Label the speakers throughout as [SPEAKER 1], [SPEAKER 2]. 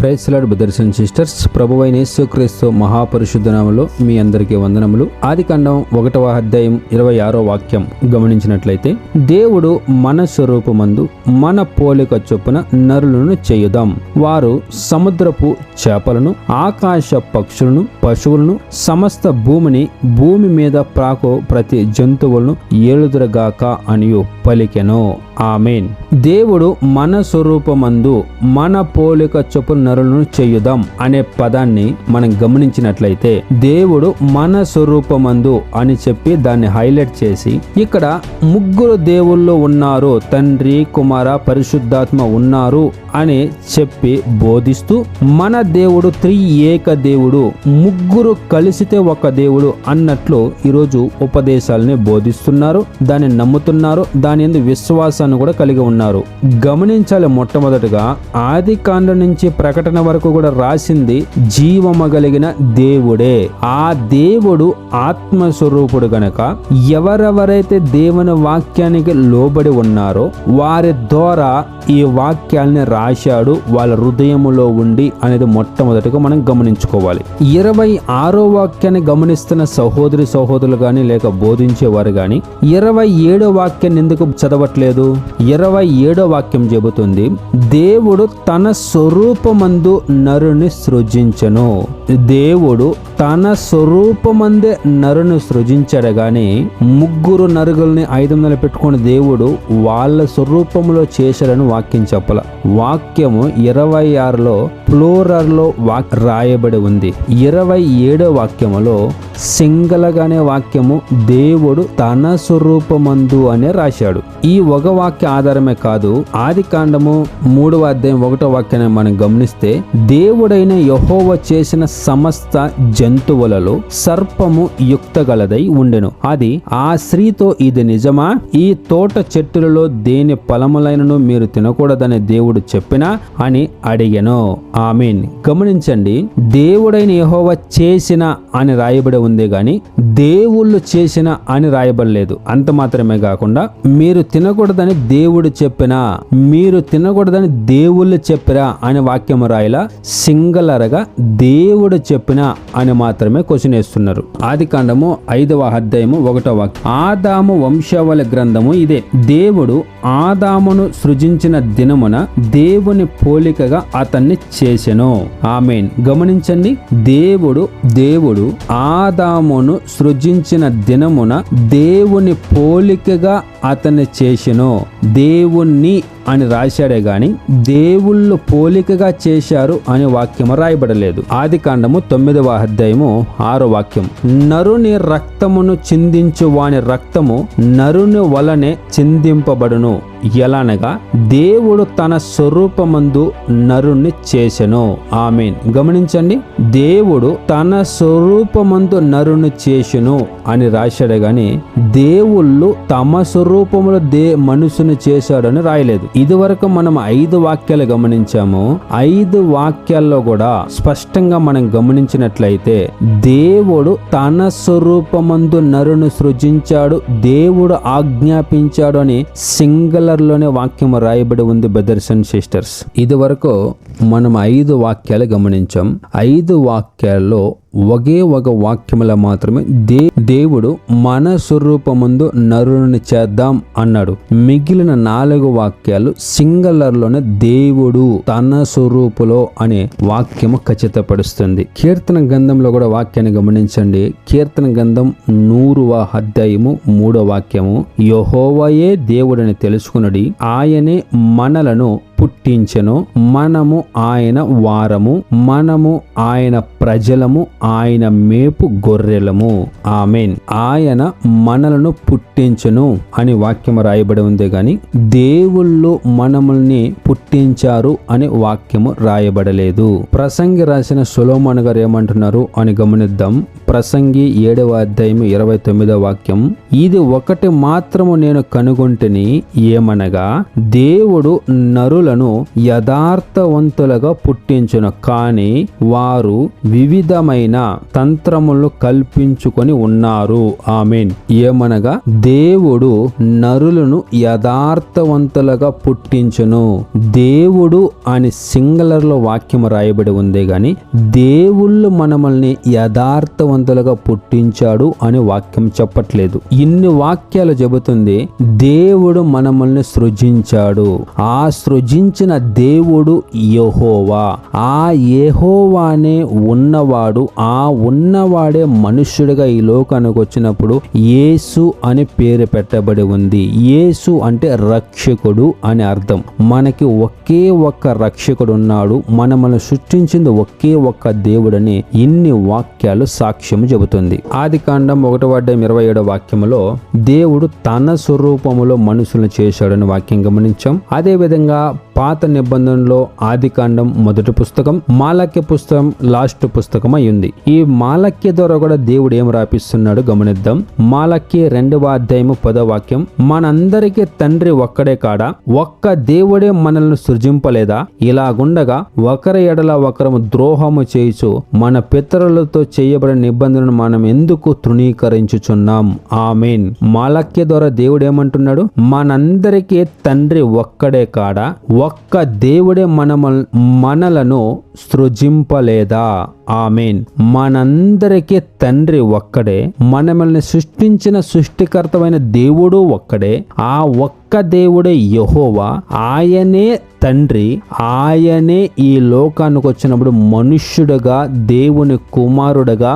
[SPEAKER 1] ప్రైస్లాడ్ brothers and sisters ప్రభువైన యేసుక్రీస్తు మహాపరిశుద్ధనామంలో మీ అందరికీ వందనములు. ఆది కాండం ఒకటవ అధ్యాయం ఇరవై ఆరో వాక్యం గమనించినట్లయితే దేవుడు మన స్వరూపమందు మన పోలిక చొప్పున నరులను చేయుదాం. వారు సముద్రపు చేపలను ఆకాశ పక్షులను పశువులను సమస్త భూమిని భూమి మీద ప్రాకు ప్రతి జంతువులను ఏలుదురగాక అనియు పలికెను. ఆమెన్. దేవుడు మన స్వరూపమందు మన పోలిక చొప్పున నరులను చేయుదాం అనే పదాన్ని మనం గమనించినట్లయితే దేవుడు మన స్వరూపమందు అని చెప్పి దాన్ని హైలైట్ చేసి ఇక్కడ ముగ్గురు దేవుళ్ళు ఉన్నారు తండ్రి కుమార పరిశుద్ధాత్మ ఉన్నారు అని చెప్పి బోధిస్తూ మన దేవుడు త్రి ఏక దేవుడు ముగ్గురు కలిసితే ఒక దేవుడు అన్నట్లు ఈరోజు ఉపదేశాలని బోధిస్తున్నారు దాన్ని నమ్ముతున్నారు దాని ఎందు విశ్వాసాన్ని కూడా కలిగి ఉన్నారు. గమనించాలి మొట్టమొదటిగా ఆది కాండం నుంచి ప్రకటన వరకు కూడా రాసింది జీవమగలిగిన దేవుడే. ఆ దేవుడు ఆత్మస్వరూపుడు గనక ఎవరెవరైతే దేవుని వాక్యానికి లోబడి ఉన్నారో వారి ద్వారా ఈ వాక్యాల్ని రాశాడు వాళ్ళ హృదయములో ఉండి అనేది మొట్టమొదటిగా మనం గమనించుకోవాలి. ఇరవై ఆరో వాక్యాన్ని గమనిస్తున్న సహోదరి సహోదరులు కానీ లేక బోధించేవారు కానీ ఇరవై ఏడో వాక్యాన్ని ఎందుకు చదవట్లేదు? ఇరవై ఏడో వాక్యం చెబుతుంది దేవుడు తన స్వరూపమందు నరుని సృజించను. దేవుడు తన స్వరూపమందే నరుని సృజించాడు గాని ముగ్గురు నరుగుల్ని ఐదు వందలు పెట్టుకుని దేవుడు వాళ్ళ స్వరూపంలో చేశాడని వాక్యం చెప్పల. వాక్యము ఇరవై ఆరులో ప్లూరర్లో వాక్ రాయబడి ఉంది. ఇరవై ఏడో వాక్యములో సింగలగానే వాక్యము దేవుడు తన స్వరూపమందు అనే రాశాడు. ఈ ఒక వాక్య ఆధారమే కాదు ఆది కాండము మూడవ అధ్యాయం ఒకటో వాక్యాన్ని మనం గమనిస్తే దేవుడైన యహోవ చేసిన సమస్త జంతువులలో సర్పము యుక్తగలదై ఉండెను. అది ఆ స్త్రీతో ఇది నిజమా? ఈ తోట చెట్టులలో దేని ఫలములైనను మీరు తినకూడదని దేవుడు చెప్పినా అని అడిగెను. ఆమెన్. గమనించండి దేవుడైన యహోవ చేసిన అని రాయబడి ఉంది గాని దేవుళ్ళు చేసిన అని రాయబడలేదు. అంత మాత్రమే కాకుండా మీరు తినకూడదని దేవుడు చెప్పినా మీరు తినకూడదని దేవుళ్ళు చెప్పిరా అని వాక్యం రాయలా సింగలరగా దేవుడు చెప్పినా అని మాత్రమే క్వశ్చన్ వేస్తున్నారు. ఆది కాండము ఐదవ అధ్యాయము ఒకటో వాక్యం. ఆదాము వంశావళి గ్రంథము ఇదే. దేవుడు ఆదామును సృజించిన దినమున దేవుని పోలికగా అతన్ని చేసెను. ఆమెన్. గమనించండి దేవుడు దేవుడు ఆదామును సృజించిన దినమున దేవుని పోలికగా అతన్ని చేసెను. దేవుణ్ణి అని రాశాడే గాని దేవుళ్ళు పోలికగా చేశారు అనే వాక్యము రాయబడలేదు. ఆది కాండము తొమ్మిదవ అధ్యాయము ఆరో వాక్యం. నరుని రక్తమును చిందించు వాని రక్తము నరుని వలనే చిందింపబడును. ఎలానగా దేవుడు తన స్వరూపమందు నరుణ్ణి చేసెను. ఆమెన్. గమనించండి దేవుడు తన స్వరూపమందు నరుని చేసెను అని రాశాడే గాని దేవుళ్ళు తమ స్వరూపములు దే మనుషుని చేశాడని రాయలేదు. ఇదివరకు మనం ఐదు వాక్యాలు గమనించాము. ఐదు వాక్యాల్లో కూడా స్పష్టంగా మనం గమనించినట్లయితే దేవుడు తన స్వరూపమందు నరుని సృజించాడు దేవుడు ఆజ్ఞాపించాడు అని సింగులర్లోనే వాక్యం రాయబడి ఉంది బ్రదర్స్ అండ్ సిస్టర్స్. ఇది వరకు మనం ఐదు వాక్యాలు గమనించాం. ఐదు వాక్యాల్లో ఒకే ఒక వాక్యముల మాత్రమే దే దేవుడు మన స్వరూపముందు నరుని చేద్దాం అన్నాడు. మిగిలిన నాలుగు వాక్యాలు సింగలర్లోనే దేవుడు తన స్వరూపులో అనే వాక్యము ఖచ్చితపరుస్తుంది. కీర్తన గంధంలో కూడా వాక్యాన్ని గమనించండి. కీర్తన గంధం నూరువ అధ్యాయము మూడో వాక్యము యహోవయే దేవుడని తెలుసుకున్నది ఆయనే మనలను పుట్టించెను. మనము ఆయన వారము మనము ఆయన ప్రజలము ఆయన మేపు గొర్రెలము. ఆమెన్. ఆయన మనలను పుట్టించెను అని వాక్యం రాయబడి ఉంది గాని దేవుళ్ళు మనముల్ని పుట్టించారు అని వాక్యము రాయబడలేదు. ప్రసంగి రాసిన సులోమన్ గారు ఏమంటున్నారు అని గమనిద్దాం. ప్రసంగి ఏడవ అధ్యాయం ఇరవై తొమ్మిదవ వాక్యం ఇది ఒకటి మాత్రము నేను కనుగొంటిని ఏమనగా దేవుడు నరుల వ్యక్తులను యథార్థవంతులుగా పుట్టించును కానీ వారు వివిధమైన తంత్రములు కల్పించుకొని ఉన్నారు. ఆమెన్. ఏమనగా దేవుడు నరులను యథార్థవంతులుగా పుట్టించును. దేవుడు అని సింగులర్లో వాక్యం రాయబడి ఉంది గాని దేవుళ్ళు మనమల్ని యథార్థవంతులుగా పుట్టించాడు అని వాక్యం చెప్పట్లేదు. ఇన్ని వాక్యాలు చెబుతుంది దేవుడు మనమల్ని సృజించాడు. ఆ సృజించిన దేవుడు యహోవా. ఆ యహోవానే ఉన్నవాడు ఆ ఉన్నవాడే మనుష్యుడిగా ఈ లోకానికి వచ్చినప్పుడు యేసు అని పేరు పెట్టబడి ఉంది. యేసు అంటే రక్షకుడు అని అర్థం. మనకి ఒకే ఒక్క రక్షకుడు ఉన్నాడు. మనమల్ని సృష్టించింది ఒకే ఒక్క దేవుడని ఇన్ని వాక్యాలు సాక్ష్యం చెబుతుంది. ఆది కాండం ఒకటో అడ్డం ఇరవై ఏడో వాక్యములో దేవుడు తన స్వరూపములో మనుషులను చేశాడని వాక్యం గమనించాం. అదే విధంగా పాత నిబంధనలో ఆది కాండం మొదటి పుస్తకం మాలక్య పుస్తకం లాస్ట్ పుస్తకం అయ్యింది ఈ మాలక్య ద్వారా కూడా దేవుడు ఏం రాపిస్తున్నాడు గమనిద్దాం. మాలక్య రెండవ అధ్యాయము పదో వాక్యం మనందరికీ తండ్రి ఒక్కడే కాడా? ఒక్క దేవుడే మనల్ని సృజింపలేదా? ఇలాగుండగా ఒకరి ఎడల ఒకరము ద్రోహము చేయుచు మన పితరులతో చేయబడిన నిబంధనను మనం ఎందుకు తృణీకరించుచున్నాం? ఆమెన్. మాలక్య ద్వారా దేవుడు ఏమంటున్నాడు? మనందరికీ తండ్రి ఒక్కడే కాడా? ఒక్క దేవుడే మనమ మనలను సృజింపలేదా? ఆమెన్. మనందరికీ తండ్రి ఒక్కడే మనమల్ని సృష్టించిన సృష్టికర్తమైన దేవుడు ఒక్కడే ఆ ఒక్క దేవుడే యహోవా ఆయనే తండ్రి ఆయనే ఈ లోకానికి వచ్చినప్పుడు మనుష్యుడుగా దేవుని కుమారుడుగా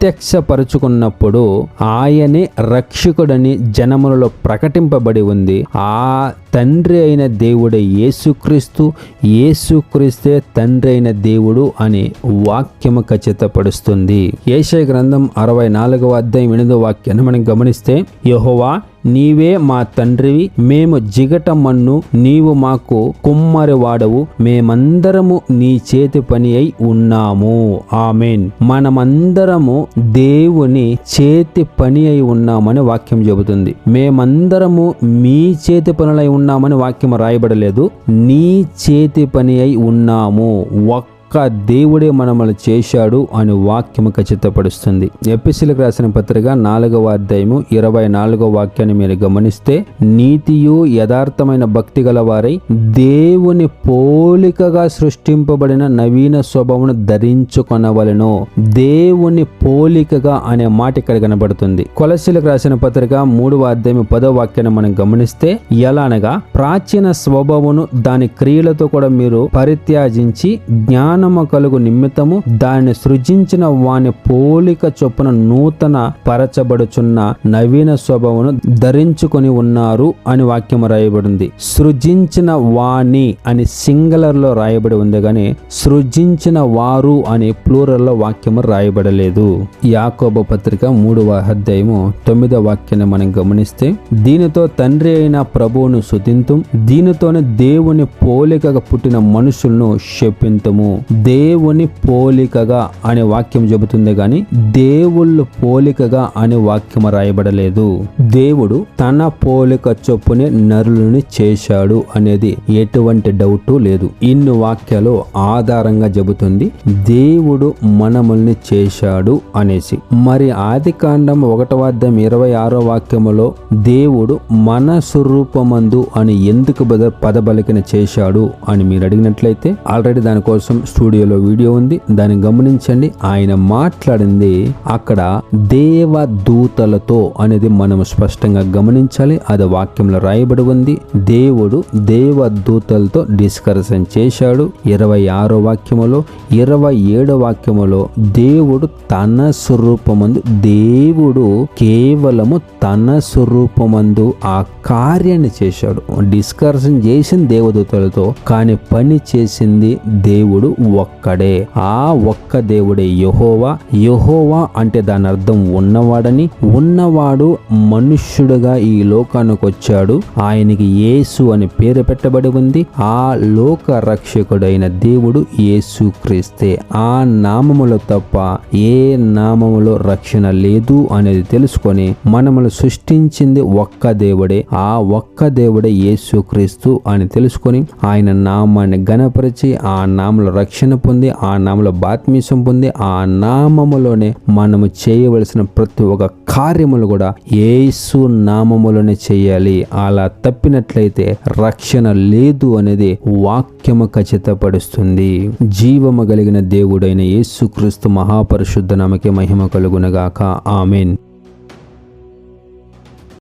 [SPEAKER 1] ప్రత్యక్షపరుచుకున్నప్పుడు ఆయనే రక్షకుడని జనములలో ప్రకటింపబడి ఉంది. ఆ తండ్రి అయిన దేవుడే యేసుక్రీస్తు యేసుక్రీస్తే తండ్రి అయిన దేవుడు అని వాక్యము ఖచ్చితపడుస్తుంది ఏషయ గ్రంథం అరవై నాలుగవ అధ్యాయం ఎనిమిదో వాక్యాన్ని మనం గమనిస్తే యెహోవా నీవే మా తండ్రివి మేము జిగట మన్ను నీవు మాకు కుమ్మరి వాడవు మేమందరము నీ చేతి పని అయి ఉన్నాము. ఆమెన్. మనమందరము దేవుని చేతి పని అయి ఉన్నామని వాక్యం చెబుతుంది. మేమందరము మీ చేతి పనులై ఉన్నామని వాక్యం రాయబడలేదు. నీ చేతి పని అయి ఉన్నాము. ఒక్క ఒక్క దేవుడే మనమల్ని చేశాడు అని వాక్యము ఖచ్చితపడుస్తుంది ఎపిసిలకు రాసిన పత్రిక నాలుగవ అధ్యాయము ఇరవై నాలుగో వాక్యాన్ని మీరు గమనిస్తే నీతియు యథార్థమైన భక్తి గలవారై దేవుని పోలికగా సృష్టింపబడిన నవీన స్వభావమును ధరించుకొనవలను. దేవుని పోలికగా అనే మాట ఇక్కడ కనబడుతుంది. కొలసీలకు రాసిన పత్రిక మూడవ అధ్యాయం పదో వాక్యాన్ని మనం గమనిస్తే ఎలా అనగా ప్రాచీన స్వభావమును దాని క్రియలతో కూడా మీరు పరిత్యాజించి జ్ఞాన కలుగు నిమిత్తము దాన్ని సృజించిన వాని పోలిక చొప్పున నూతన పరచబడుచున్న నవీన స్వభావం ధరించుకొని ఉన్నారు అని వాక్యం రాయబడింది. సృజించిన వాణి అని సింగులర్లో రాయబడి ఉంది కానీ సృజించిన వారు అని ప్లూరల్లో వాక్యము రాయబడలేదు. యాకోబ పత్రిక మూడవ అధ్యాయము తొమ్మిదవ వాక్యాన్ని మనం గమనిస్తే దీనితో తండ్రి అయిన ప్రభువును శుతింతు దీనితోనే దేవుని పోలికగా పుట్టిన మనుషులను శపింతము. దేవుని పోలికగా అనే వాక్యం చెబుతుంది కానీ దేవుళ్ళు పోలికగా అనే వాక్యం రాయబడలేదు. దేవుడు తన పోలిక చొప్పునే నరులని చేశాడు అనేది ఎటువంటి డౌట్ లేదు. ఇన్ని వాక్యాలు ఆధారంగా చెబుతుంది దేవుడు మనముల్ని చేశాడు అనేసి. మరి ఆది కాండం ఒకటవ అధ్యాయం ఇరవై ఆరో వాక్యములో దేవుడు మన స్వరూపమందు అని ఎందుకు బద పదబలికన చేశాడు అని మీరు అడిగినట్లయితే ఆల్రెడీ దానికోసం స్టూడియోలో వీడియో ఉంది. దాన్ని గమనించండి. ఆయన మాట్లాడింది అక్కడ దేవ దూతలతో అనేది మనం స్పష్టంగా గమనించాలి. అది వాక్యంలో రాయబడి ఉంది. దేవుడు దేవ దూతలతో డిస్కషన్ చేశాడు. ఇరవై ఆరో వాక్యములో ఇరవై ఏడో వాక్యములో దేవుడు తన స్వరూపమందు దేవుడు కేవలము తన స్వరూపమందు ఆ కార్యాన్ని చేశాడు. డిస్కషన్ చేసింది దేవదూతలతో కానీ పని చేసింది దేవుడు ఒక్కడే. ఆ ఒక్క దేవుడే యహోవా. యహోవా అంటే దాని అర్థం ఉన్నవాడని ఉన్నవాడు మనుష్యుడుగా ఈ లోకానికి వచ్చాడు ఆయనకి యేసు అని పేరు పెట్టబడి ఉంది. ఆ లోక రక్షకుడైన దేవుడు యేసు క్రీస్తే. ఆ నామములో తప్ప ఏ నామములో రక్షణ లేదు అనేది తెలుసుకొని మనములు సృష్టించింది ఒక్క దేవుడే. ఆ ఒక్క దేవుడే యేసు క్రీస్తు అని తెలుసుకొని ఆయన నామాన్ని గణపరిచి ఆ నామల రక్షణ రక్షణ పొంది ఆ నామలో బాత్మీసం పొంది ఆ నామములోనే మనము చేయవలసిన ప్రతి ఒక్క కార్యములు కూడా ఏసు నామములోనే చేయాలి. అలా తప్పినట్లయితే రక్షణ లేదు అనేది వాక్యము ఖచ్చితపరుస్తుంది. జీవము కలిగిన దేవుడైన యేసుక్రీస్తు మహాపరిశుద్ధ నామకే మహిమ కలుగునగాక. ఆమెన్.